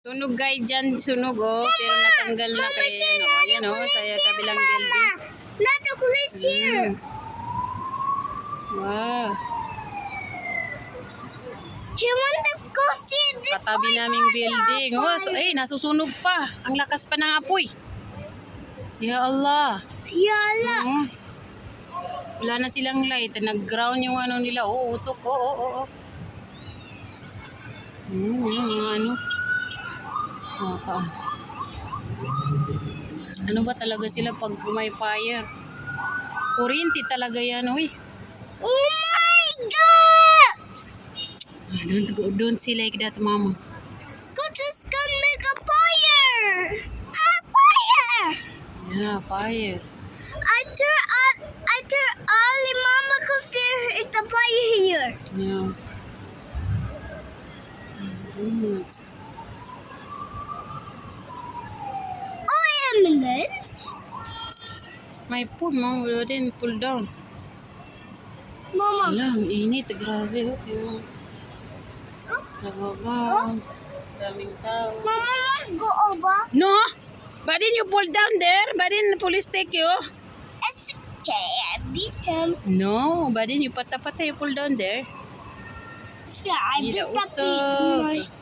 Tunog guys dyan, sunog oh. Pero natanggal na kay ano. Ayan oh, sa kabilang building. Not the police here. Mm. Wow. He want to go see this Katabi naming building. Oh, so, eh, nasusunog pa. Ang lakas pa ng apoy. Ya Allah. Yala. Oh. Wala na silang light. Nag-ground yung ano nila. Oo, usok. Oo, oo, oo. Hmm, yung mga ano. Oh, ka. Ano ba talaga sila pag may fire? Kurinti talaga yan, uy. Oh my God! Ah, Don't go, don't see like that, mama. Just gonna make a fire. A fire! Yeah, fire. I turn on. I turn Ali Mama cause there it's a fire here. Yeah. Good. Oh, May pull, mama. Wala din. Pull down. Mama. Wala, ang init. Grabe. Oh, tingnan mo. Oh. Nababa. Daming tao. Mama, mom, go over. No! Why didn't you pull down there? Why didn't the police take you? It's okay. I beat him. No, why didn't you patapata you pull down there? It's okay. I beat the pig.